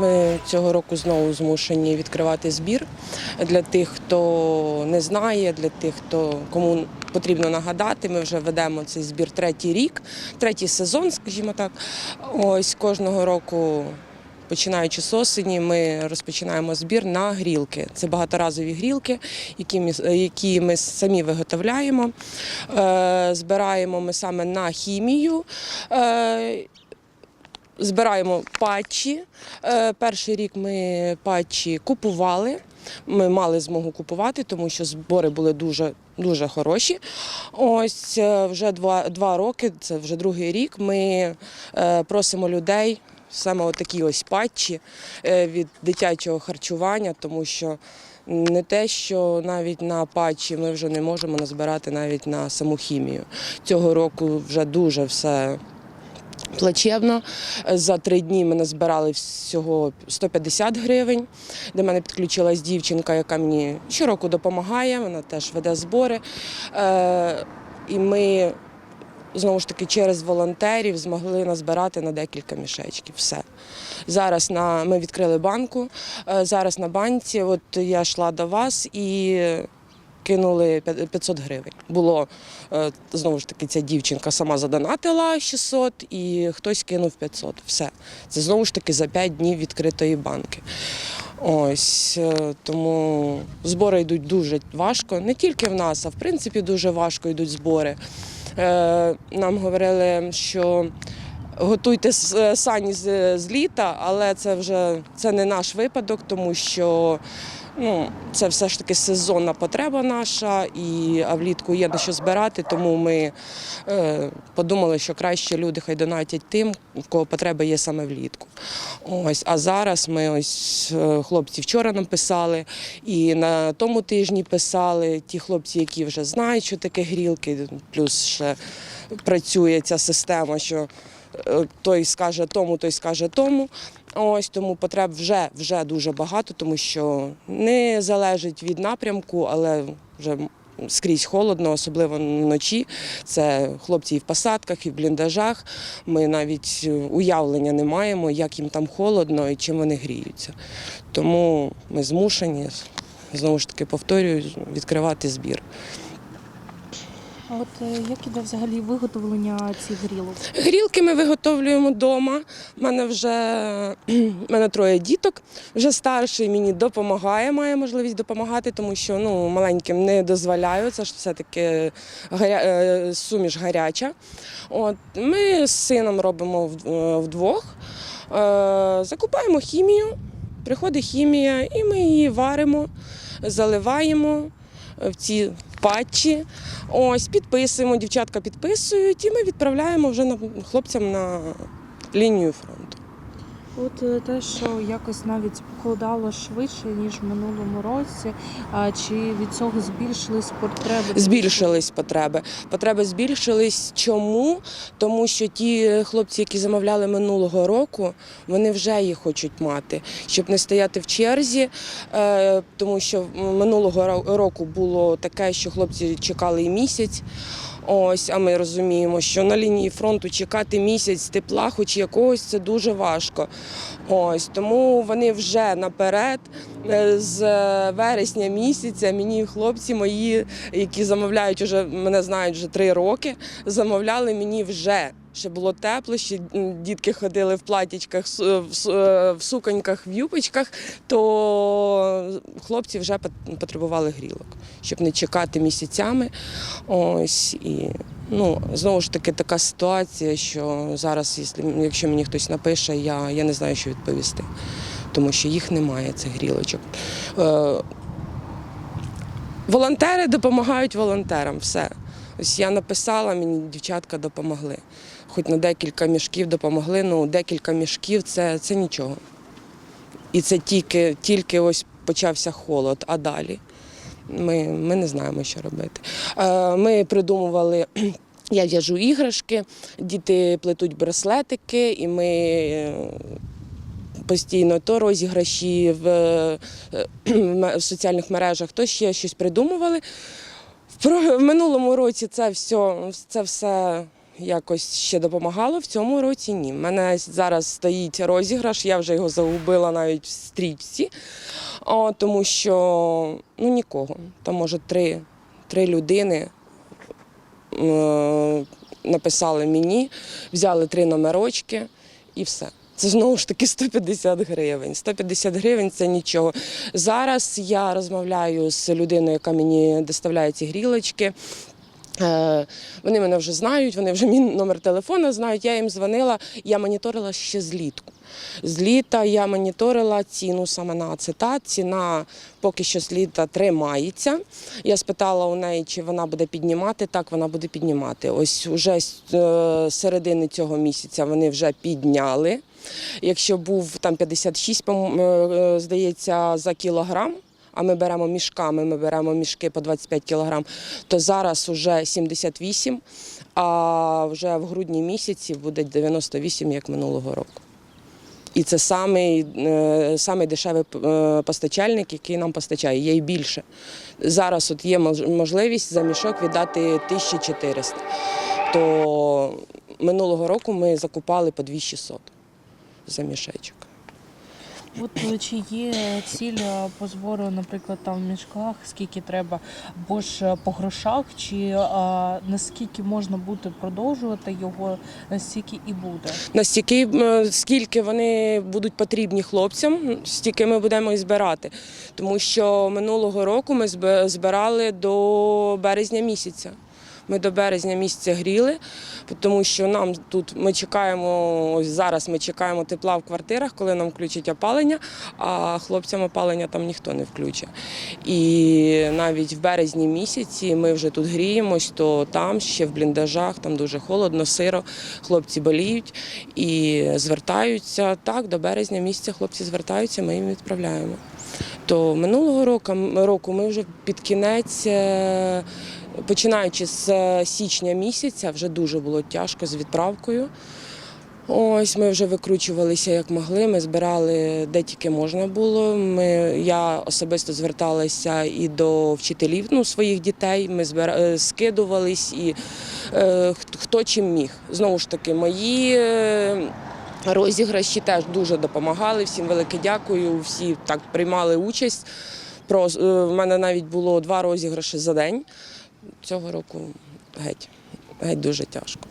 Ми цього року знову змушені відкривати збір для тих, хто не знає, для тих, хто кому потрібно нагадати. Ми вже ведемо цей збір третій рік, третій сезон, скажімо так. Ось кожного року. Починаючи з осені, ми розпочинаємо збір на грілки. Це багаторазові грілки, які ми, які ми самі виготовляємо. Е, збираємо ми саме на хімію. Збираємо патчі. Е, Перший рік ми патчі купували. Ми мали змогу купувати, тому що збори були дуже дуже хороші. Ось е, вже два, два роки, це вже другий рік. Ми е, просимо людей саме отакі ось патчі від дитячого харчування, тому що не те, що навіть на патчі ми вже не можемо назбирати навіть на саму хімію. Цього року вже дуже все плачевно. За три дні ми назбирали всього 150 гривень. До мене підключилась дівчинка, яка мені щороку допомагає, вона теж веде збори. Е, І ми знову ж таки через волонтерів змогли назбирати на декілька мішечків. Все. Зараз на, ми відкрили банку. Е, Зараз на банці, от я йшла до вас і кинули 500 гривень. Було е, знову ж таки ця дівчинка сама задонатила 600 і хтось кинув 500. Все. Це знову ж таки за 5 днів відкритої банки. Ось е, тому збори йдуть дуже важко. Не тільки в нас, а в принципі дуже важко йдуть збори. Е, Нам говорили, що готуйте сані з літа, але це вже це не наш випадок, тому що ну, це все ж таки сезонна потреба наша, і а влітку є на що збирати, тому ми е, подумали, що краще люди хай донатять тим, в кого потреба є саме влітку. Ось, а зараз ми ось е, хлопці вчора нам писали, і на тому тижні писали ті хлопці, які вже знають, що таке грілки, плюс ще працює ця система, що е, той скаже тому, той скаже тому. Ось тому потреб вже, вже дуже багато, тому що не залежить від напрямку, але вже скрізь холодно, особливо вночі. Це хлопці і в посадках, і в бліндажах. Ми навіть е, уявлення не маємо, як їм там холодно і чим вони гріються. Тому ми змушені, знову ж таки повторюю, відкривати збір. А От е, як іде взагалі виготовлення цих грілок? Грілки ми виготовлюємо вдома. У мене вже мене троє діток. Вже старший мені допомагає, має можливість допомагати, тому що ну, маленьким не дозволяю. Це ж все-таки гаря... е, суміш гаряча. От, ми з сином робимо е, вдвох. Закупаємо хімію, приходить хімія, і ми її варимо, заливаємо в ці патчі. Ось, підписуємо, дівчатка підписують, і ми відправляємо вже на хлопцям на лінію фронту. От е, те, що якось навіть похолодало швидше ніж в минулому році, чи від цього збільшились потреби? Збільшились потреби. Потреби збільшились. Чому? Тому що ті хлопці, які замовляли минулого року, вони вже їх хочуть мати, щоб не стояти в черзі. е, Тому що минулого року було таке, що хлопці чекали і місяць. Ось, а ми розуміємо, що на лінії фронту чекати місяць тепла, хоч якогось, це дуже важко. Ось тому вони вже наперед з вересня місяця мені хлопці мої, які замовляють уже мене знають вже три роки, замовляли мені вже. Ще було тепло, ще дітки ходили в платічках, е, в суконьках, в юпочках, то хлопці вже пот- потребували грілок, щоб не чекати місяцями. Ось і ну знову ж таки така ситуація, що зараз, якщо мені хтось напише, я, я не знаю, що відповісти, тому що їх немає, цих грілочок. Е, волонтери допомагають волонтерам. Все. Ось я написала, мені дівчатка допомогли. Хоч на декілька мішків допомогли, ну декілька мішків це, це нічого. І це тільки, тільки ось почався холод, а далі ми, ми не знаємо, що робити. Е, Ми придумували. Я в'яжу іграшки, діти плетуть браслетики, і ми е, постійно то розіграші в, е, в соціальних мережах, то ще щось придумували. В минулому році це все, це все якось ще допомагало. В цьому році ні. У мене зараз стоїть розіграш, я вже його загубила навіть в стрічці, тому що ну нікого. Там може три, три людини е, написали мені, взяли три номерочки і все. Це знову ж таки 150 гривень. 150 гривень це нічого. Зараз я розмовляю з людиною, яка мені доставляє ці грілочки. Е, Вони мене вже знають, вони вже мій номер телефону знають. Я їм дзвонила, я моніторила ще злітку. З літа я моніторила ціну саме на ацетат. Ціна поки що з літа тримається. Я спитала у неї, чи вона буде піднімати. Так, вона буде піднімати. Ось уже з е, середини цього місяця вони вже підняли. Якщо був там 56, е, здається, за кілограм. А ми беремо мішками, ми беремо мішки по 25 кілограм, то зараз вже 78, а вже в грудні місяці буде 98, як минулого року. І це самий, е, самий дешевий е, постачальник, який нам постачає. Є й більше. Зараз от є можливість за мішок віддати 1400. То минулого року ми закупали по 2600 за мішечок. От чи є ціль е, по збору, наприклад, там в мішках, скільки треба, або ж е, по грошах, чи е, наскільки можна буде продовжувати його, настільки і буде? Настільки скільки вони будуть потрібні хлопцям, стільки ми будемо і збирати. Тому що минулого року ми збирали до березня місяця. Ми до березня місяця гріли, тому що нам тут ми чекаємо, ось зараз ми чекаємо тепла в квартирах, коли нам включать опалення, а хлопцям опалення там ніхто не включить. І навіть в березні місяці ми вже тут гріємось, то там ще в бліндажах, там дуже холодно, сиро, хлопці боліють і звертаються. Так, до березня місяця хлопці звертаються, ми їм відправляємо. То минулого року, року ми вже під кінець, е, починаючи з е, січня місяця, вже дуже було тяжко з відправкою. Ось ми вже викручувалися як могли. Ми збирали де тільки можна було. Ми, я особисто зверталася і до вчителів ну, своїх дітей. Ми збира, е, скидувались і е, хто- чим міг. Знову ж таки, мої. е, Розіграші теж дуже допомагали. Всім велике дякую. Всі так приймали участь. Про е, в мене навіть було два розіграші за день. Цього року геть, геть дуже тяжко.